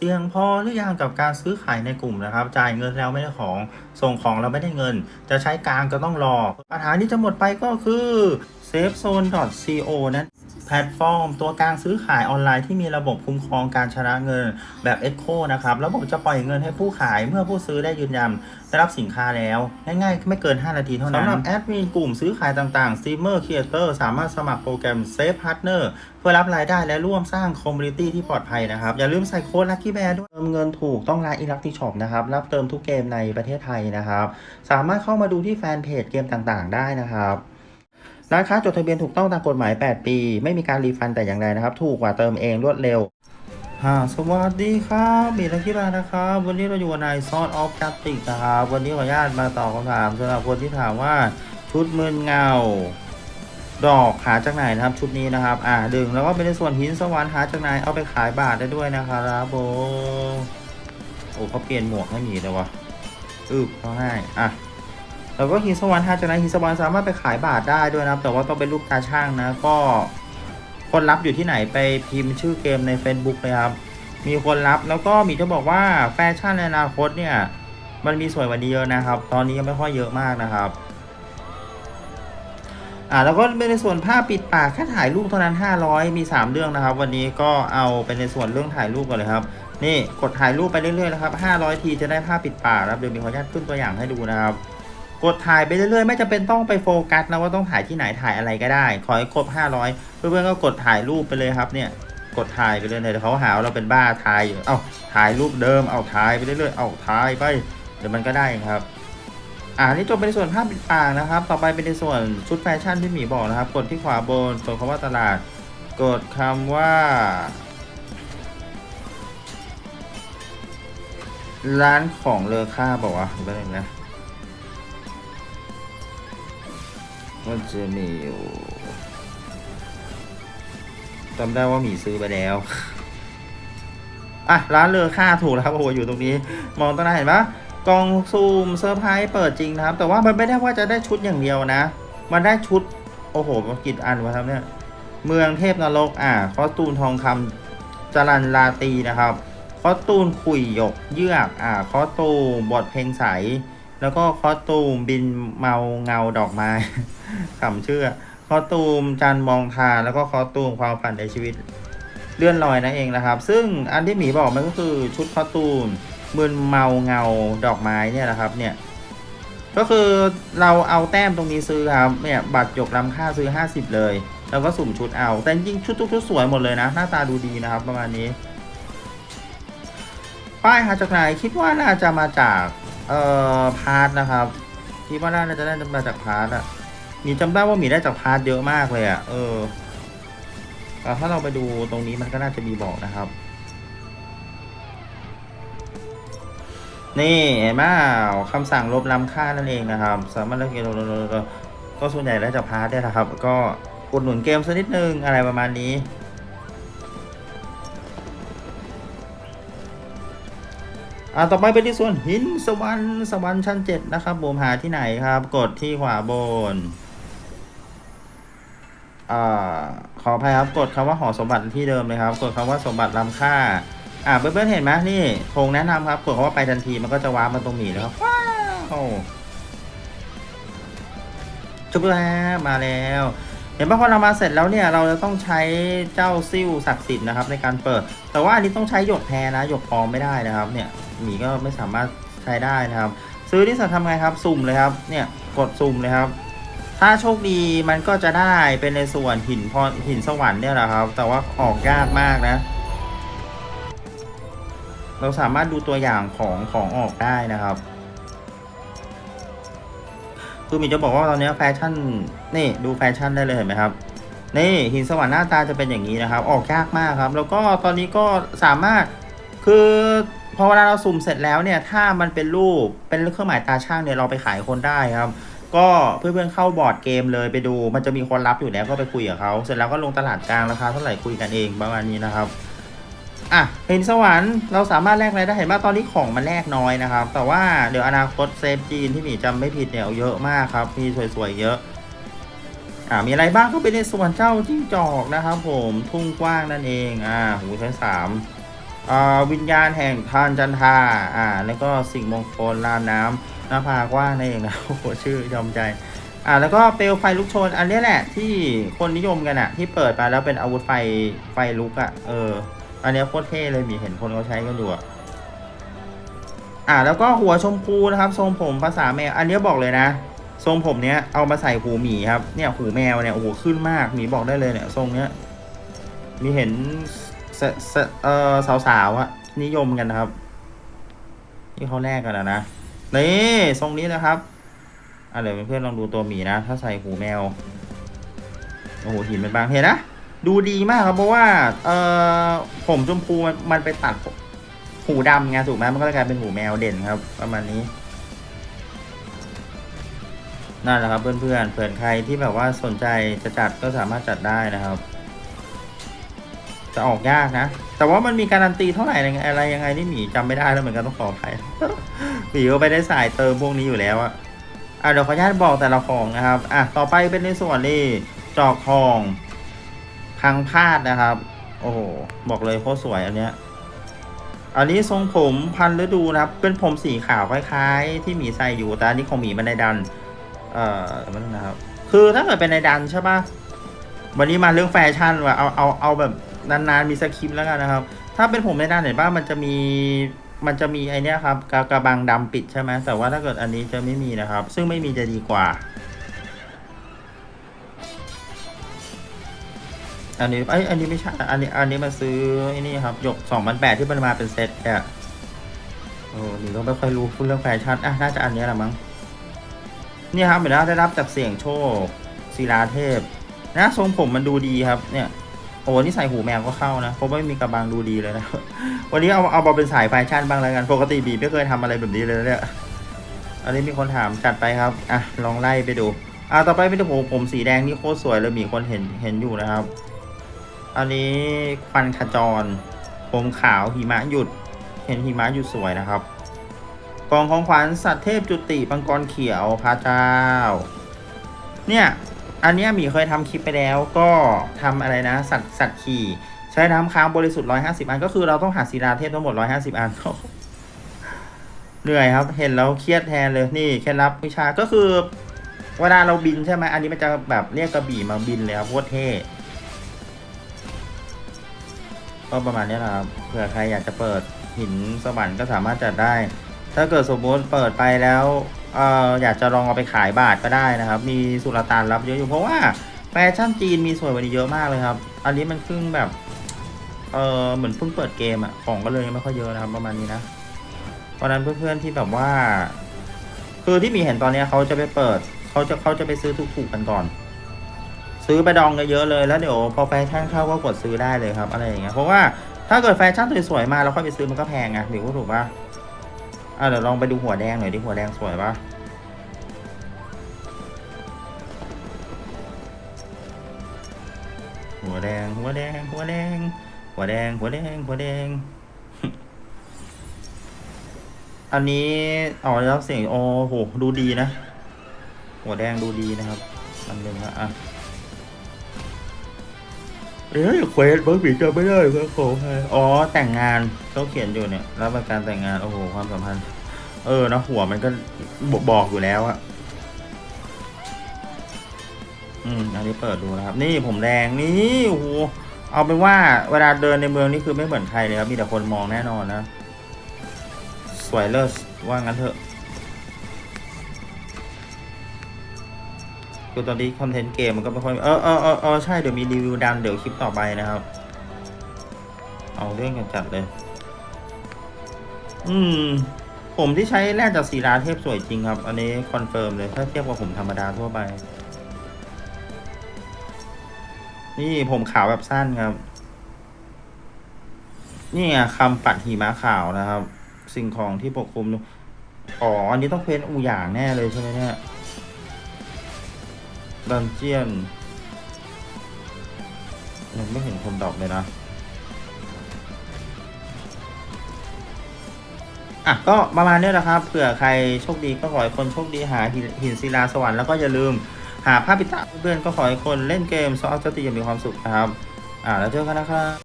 เสี่ยงพอหรือยังกับการซื้อขายในกลุ่มนะครับ จ่ายเงินแล้วไม่ได้ของ ส่งของเราไม่ได้เงิน จะใช้กลางก็ต้องรอ ปัญหาที่จะหมดไปก็คือ safezone.co นั้น แพลตฟอร์ม ตัวกลางซื้อขายออนไลน์ที่มีระบบคุ้มครองการชำระเงินแบบ Echo นะครับ ระบบจะปล่อยเงินให้ผู้ขายเมื่อผู้ซื้อได้ยืนยันได้รับสินค้าแล้ว ง่ายๆ ไม่เกิน 5 นาทีเท่านั้นสำหรับแอดมินกลุ่มซื้อขายต่างๆ Streamer Creator สามารถสมัครโปรแกรม Safe Partner เพื่อรับรายได้และร่วมสร้างคอมมูนิตี้ที่ปลอดภัยนะครับ อย่าลืมใส่โค้ด Lucky Bear ด้วยเติมเงินถูกต้องร้าน Electric Shop นะครับ รับเติมทุกเกมในประเทศไทยนะครับ สามารถเข้ามาดูที่แฟนเพจเกมต่างๆ ได้นะครับ ร้านค้าจดทะเบียนถูกต้องตามกฎหมาย 8 ปี ไม่มีการรีฟันแต่อย่างใดนะครับ ถูกกว่าเติมเองรวดเร็วฮ่าสวัสดีครับบีนักกีฬานะครับ วันนี้เราอยู่ในซอสออฟจัตติกนะครับวันนี้ขออนุญาตมาตอบคำถามสำหรับคนที่ถามว่าชุดมืนเงา ดอกหาจากไหนนะครับ ชุดนี้นะครับ อ่าดึงแล้วก็เป็นในส่วนหินสวรรค์หาจากไหนเอาไปขายบาทได้ด้วยนะครับโบโอ้เขาเปลี่ยนหมวกให้หมีเลยวะอึบเขาให้อะ แล้วก็หิสวรรค์หาจากไหนหิสวรรค์สามารถไปขายบาทได้ด้วยนะครับ แต่ว่าต้องเป็นลูกตาช่างนะ ก็คนรับอยู่ที่ไหนไปพิมพ์ชื่อเกมใน Facebook เลยครับ มีคนรับแล้วก็มีจะบอกว่าแฟชั่นในอนาคตเนี่ย มันมีสวยกว่านี้เยอะนะครับ ตอนนี้ยังไม่ค่อยเยอะมากนะครับอ่าแล้วก็เป็นในส่วนผ้าปิดปากแค่ถ่ายรูปเท่านั้น 500 มี 3 เรื่องนะครับ วันนี้ก็เอาเป็นในส่วนเรื่องถ่ายรูปก่อนเลยครับ นี่กดถ่ายรูปไปเรื่อยๆนะครับ500 ทีจะได้ผ้าปิดปากครับเดี๋ยวมีขออนุญาตขึ้นตัวอย่างให้ดูนะครับ กดถ่ายไปเรื่อยๆ ไม่จำเป็นต้องไปโฟกัสนะว่าต้องถ่ายที่ไหนถ่ายอะไรก็ได้ ขอให้ครบ 500 เพื่อนๆก็กดถ่ายรูปไปเลยครับเนี่ยกดถ่ายไปเรื่อยๆเดี๋ยวเขาหาว่าเราเป็นบ้าถ่ายอยู่เอาถ่ายรูปเดิมเอาถ่ายไปเรื่อยๆเอาถ่ายไปเดี๋ยวมันก็ได้ครับอ่านี่จบเป็นส่วนภาพปิดปากนะครับ ต่อไปเป็นในส่วนชุดแฟชั่นที่หมีบอกนะครับ กดที่ขวาบนส่วนคำว่าตลาด กดคำว่า ร้านของเลอค่าบอกว่าวะแป๊บนึงนะ มันจะมีอยู่จำได้ว่าหมีซื้อไปแล้วอะร้านเลอค่าถูกแล้วครับโอ้โหอยู่ตรงนี้ มองตรงนั้นเห็นปะกองซูมเซอร์ไพรส์เปิดจริงนะครับ แต่ว่ามันไม่ได้ว่าจะได้ชุดอย่างเดียวนะ มันได้ชุด โอ้โหกี่อันวะครับเนี่ย เมืองเทพนรกอะคอสตูนทองคำจรันลาตีนะครับคอสตูนขุยหยกเยือกอ่าคอสตูมบทเพลงใส แล้วก็คอสตูมบินเมาเงาดอกไม้ ขำเชื่อ คอสตูมจันมองทาแล้วก็คอสตูมความฝันในชีวิต เลื่อนลอยนั่นเองนะครับ ซึ่งอันที่หมีบอกมันก็คือชุดคอสตูมมึนเมาเงาดอกไม้เนี่ยนะครับเนี่ยก็คือเราเอาแต้มตรงนี้ซื้อครับเนี่ยบัตรยกล้ำค่าซื้อ 50 เลย แล้วก็สุ่มชุดเอา แต่จริงชุดทุกชุดสวยหมดเลยนะ หน้าตาดูดีนะครับประมาณนี้ ป้ายหาจากไหนคิดว่าน่าจะมาจากเอ่อพาร์ทนะครับคิดว่าน่าจะได้มาจากพาร์ทอะมีจำได้ว่ามีได้จากพาร์ทเยอะมากเลยอะเออถ้าเราไปดูตรงนี้มันก็น่าจะมีบอกนะครับ นี่เห็นไหมคำสั่งลบล้ำค่านั่นเองนะครับ สามารถเล่นเกมก็ส่วนใหญ่ได้จากพาร์ทเนี่ยนะครับ ก็อุดหนุนเกมสักนิดนึงอะไรประมาณนี้ อ่าต่อไปเป็นที่ส่วนหินสวรรค์สวรรค์ชั้นเจ็ดนะครับผมหาที่ไหนครับ กดที่ขวาบนอ่าขออภัยครับกดคำว่าหอสมบัติที่เดิมเลยครับ กดคำว่าสมบัติล้ำค่า อ่าเพื่อนๆเห็นไหมนี่ธงแนะนำครับกดคำว่าไปทันทีมันก็จะว้าร์มาตรงหมีนะครับว้าวจบแล้วมาแล้วเห็นป่ะพอเรามาเสร็จแล้วเนี่ยเราจะต้องใช้เจ้าซิ่วศักดิ์สิทธิ์นะครับในการเปิด แต่ว่าอันนี้ต้องใช้หยกแท้นะหยกปลอมไม่ได้นะครับเนี่ย หมีก็ไม่สามารถใช้ได้นะครับ ซื้อที่สัตว์ทำไงครับสุ่มเลยครับเนี่ยกดสุ่มเลยครับ ถ้าโชคดีมันก็จะได้เป็นในส่วนหินพรหินสวรรค์เนี่ยแหละครับ แต่ว่าออกยากมากนะ เราสามารถดูตัวอย่างของของออกได้นะครับคือหมีจะบอกว่าตอนนี้แฟชั่นนี่ดูแฟชั่นได้เลยเห็นไหมครับนี่หินสวรรค์หน้าตาจะเป็นอย่างนี้นะครับ ออกยากมากครับ แล้วก็ตอนนี้ก็สามารถ คือพอเวลาเราสุ่มเสร็จแล้วเนี่ย ถ้ามันเป็นรูปเป็นเครื่องหมายตาช่างเนี่ยเราไปขายคนได้ครับ ก็เพื่อนๆเข้าบอร์ดเกมเลยไปดู มันจะมีคนรับอยู่แล้วก็ไปคุยกับเขาเสร็จแล้วก็ลงตลาดกลางราคาเท่าไหร่คุยกันเองประมาณนี้นะครับอะเห็นสวรรค์เราสามารถแลกอะไรได้เห็นว่าตอนนี้ของมันแลกน้อยนะครับ แต่ว่าเดี๋ยวอนาคตเซฟจีนที่หมีจำไม่ผิดเนี่ยเยอะมากครับ มีสวยๆเยอะอ่ามีอะไรบ้างก็เป็นในส่วนเจ้าจิ้งจอกนะครับผมทุ่งกว้างนั่นเองอ่าหูชั้นสาม วิญญาณแห่งทานจันทาอ่า แล้วก็สิ่งมงคลลานน้ำหน้าผากว่างนั่นเองนะโอ้โหชื่อยอมใจ อ่า แล้วก็เปลวไฟลุกโชน อันเนี้ยแหละที่คนนิยมกันอะที่เปิดมาแล้วเป็นอาวุธไฟไฟลุกอะเออ อันเนี้ยโคตรเท่เลยมีเห็นคนเขาใช้กันอยู่อะอ่า แล้วก็หัวชมพูนะครับ ทรงผมภาษาแมว อันเนี้ยบอกเลยนะ ทรงผมเนี้ยเอามาใส่หูหมีครับ เนี่ยหูแมวเนี่ยโอ้โหขึ้นมากหมีบอกได้เลยเนี่ยทรงเนี้ย มีเห็น สสเออสาวๆอะนิยมกันนะครับที่เขาแลกกันอะนะนี่ทรงนี้นะครับอะเดี๋ยวเพื่อนๆลองดูตัวหมีนะ ถ้าใส่หูแมวโอ้โหหินเป็นบางเห็นนะดูดีมากครับเพราะว่า เอ่อผมชมพูมันมันไปตัดหูดำไงถูกไหมมันก็เลยกลายเป็นหูแมวเด่นครับ ประมาณนี้นั่นแหละครับเพื่อนๆเผื่อใครที่แบบว่าสนใจจะจัดก็สามารถจัดได้นะครับ จะออกยากนะ แต่ว่ามันมีการันตีเท่าไหร่อะไรยังไงนี่หมีจำไม่ได้แล้วเหมือนกันต้องขออภัยหมีก็ไปได้สายเติมพวกนี้อยู่แล้วอะอะเดี๋ยวขออนุญาตบอกแต่ละของนะครับอะต่อไปเป็นในส่วนนี่จอกทองพังพาดนะครับ โอ้โหบอกเลยโคตรสวยอันเนี้ยอันนี้ทรงผมพันฤดูนะครับ เป็นผมสีขาวคล้าย ๆ ที่หมีใส่อยู่แต่อันนี้ของหมีมันในดัน เอ่อเดี๋ยวแป๊บนึงนะครับ คือถ้าเกิดเป็นในดันใช่ปะวันนี้มาเรื่องแฟชั่นว่ะเอาเอาเอาแบบ นานๆมีสคริปต์แล้วกันนะครับ ถ้าเป็นผมในดันเห็นป่ะมันจะมีมันจะมีไอเนี้ยครับกากระบังดำปิดใช่ไหมแต่ว่าถ้าเกิดอันนี้จะไม่มีนะครับ ซึ่งไม่มีจะดีกว่า อันนี้ไออันนี้ไม่ใช่อันนี้อันนี้มาซื้อไอ้นี่ครับหยกสองพันแปดที่มันมาเป็นเซตแค่โอ้หนูก็ไม่ค่อยรู้พูดเรื่องแฟชั่นอะน่าจะอันนี้แหละมั้งนี่ครับเหมือนว่าได้รับจากเสียงโชคศิลาเทพ นะทรงผมมันดูดีครับเนี่ย โอ้นี่ใส่หูแมวก็เข้านะเพราะไม่มีกระบังดูดีเลยนะ วันนี้เอาเอาเอาเป็นสายแฟชั่นบ้างแล้วกัน ปกติบีไม่เคยทำอะไรแบบนี้เลยนะเนี่ย อันนี้มีคนถามจัดไปครับ อะ ลองไล่ไปดู อะ ต่อไปเป็นผมผมสีแดงนี่โคตรสวยเลยมีคนเห็นเห็นอยู่นะครับ อันนี้ควันขจร ผมขาวหิมะหยุด เห็นหิมะหยุดสวยนะครับ กองของขวัญสัตว์เทพจุติปังกรเขียวพระเจ้า เนี่ย อันนี้หมีเคยทำคลิปไปแล้วก็ทำอะไรนะ สัตว์สัตว์ขี่ใช้น้ำค้างบริสุทธิ์150อันก็คือเราต้องหาศิลาเทพทั้งหมด150อันเหนื่อยครับ เห็นแล้วเครียดแทนเลยนี่เคล็ดลับวิชาก็คือเวลาเราบินใช่ไหมอันนี้มันจะแบบเรียกกระบี่มาบินเลยครับโคตรเท่ก็ประมาณนี้แหละครับเผื่อใครอยากจะเปิดหินสวรรค์ก็สามารถจัดได้ ถ้าเกิดสมมติเปิดไปแล้ว เอออยากจะลองเอาไปขายบาทก็ได้นะครับ มีสุลต่านรับเยอะอยู่เพราะว่าแฟชั่นจีนมีสวยกว่านี้เยอะมากเลยครับ อันนี้มันเพิ่งแบบ เออเหมือนเพิ่งเปิดเกมอะของก็เลยยังไม่ค่อยเยอะนะครับประมาณนี้นะเพราะนั้นเพื่อนๆที่แบบว่า คือที่มีเห็นตอนนี้เขาจะไปเปิดเขาจะเขาจะไปซื้อถูกๆกันก่อน ซื้อไปดองเยอะๆเลยแล้วเดี๋ยวพอแฟชั่นเข้าก็กดซื้อได้เลยครับอะไรอย่างเงี้ยเพราะว่าถ้าเกิดแฟชั่นสวยๆมาแล้วค่อยไปซื้อมันก็แพงไงหรือว่าถูกปะอะเดี๋ยวลองไปดูหัวแดงหน่อยดิหัวแดงสวยปะ หัวแดง หัวแดง หัวแดง หัวแดง หัวแดง หัวแดง อันนี้อ๋อแล้วเสียงโอ้โห ดูดีนะ หัวแดงดูดีนะครับอันหนึ่งละอะเอ้ยเควสบิร์กบีจำไม่ได้ครับผมอ๋อแต่งงานเขาเขียนอยู่เนี่ยรับประการแต่งงานโอ้โหความสัมพันธ์ เออเนอะหัวมันก็บบอกอยู่แล้วอะ อืมอันนี้เปิดดูนะครับ นี่ผมแดงนี่โอ้โหเอาเป็นว่าเวลาเดินในเมืองนี่คือไม่เหมือนใครเลยครับ มีแต่คนมองแน่นอนนะ สวยเลิศว่างั้นเถอะคือตอนนี้คอนเทนต์เกมมันก็ไม่ค่อยเออเออเออเออใช่เดี๋ยวมีรีวิวดันเดี๋ยวคลิปต่อไปนะครับ เอาเรื่องกันจัดเลย อืม ผมที่ใช้แร่จากศิลาเทพสวยจริงครับ อันนี้คอนเฟิร์มเลยถ้าเทียบกับผมธรรมดาทั่วไป นี่ผมขาวแบบสั้นครับ นี่ไงคำปัดหิมะขาวนะครับ สิ่งของที่ปกคลุม อ๋อ อันนี้ต้องเป็นอูอย่างแน่เลยใช่ไหมเนี่ย ดันเจียนยังไม่เห็นคนดอกเลยนะ อะ ก็ประมาณนี้แหละครับ เผื่อใครโชคดีก็ขอให้คนโชคดีหาหินศิลาสวรรค์แล้วก็อย่าลืม หาภาพปิตะเพื่อนๆก็ขอให้คนเล่นเกมซอสสติอย่างมีความสุขนะครับ อ่า แล้วเจอกันนะครับ